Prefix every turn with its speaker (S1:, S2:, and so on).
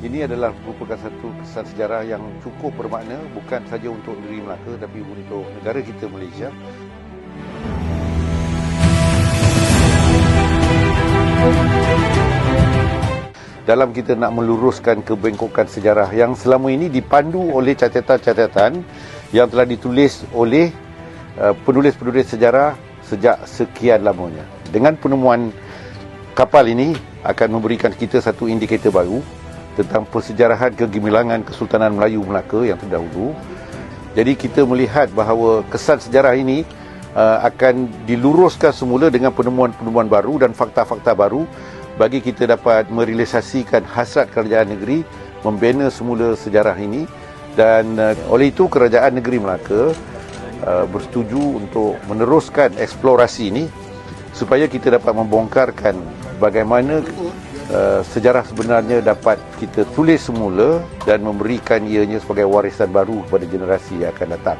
S1: Ini adalah merupakan satu kesan sejarah yang cukup bermakna bukan saja untuk negeri Melaka tapi untuk negara kita Malaysia. Dalam kita nak meluruskan kebengkokan sejarah yang selama ini dipandu oleh catatan-catatan yang telah ditulis oleh uh, penulis-penulis sejarah sejak sekian lamanya. Dengan penemuan kapal ini akan memberikan kita satu indikator baru tentang persejarahan kegemilangan Kesultanan Melayu Melaka yang terdahulu. Jadi kita melihat bahawa kesan sejarah ini uh, akan diluruskan semula dengan penemuan-penemuan baru dan fakta-fakta baru bagi kita dapat merealisasikan hasrat kerajaan negeri membina semula sejarah ini dan uh, oleh itu kerajaan negeri Melaka uh, bersetuju untuk meneruskan eksplorasi ini supaya kita dapat membongkarkan bagaimana uh, sejarah sebenarnya dapat kita tulis semula dan memberikan ianya sebagai warisan baru kepada generasi yang akan datang.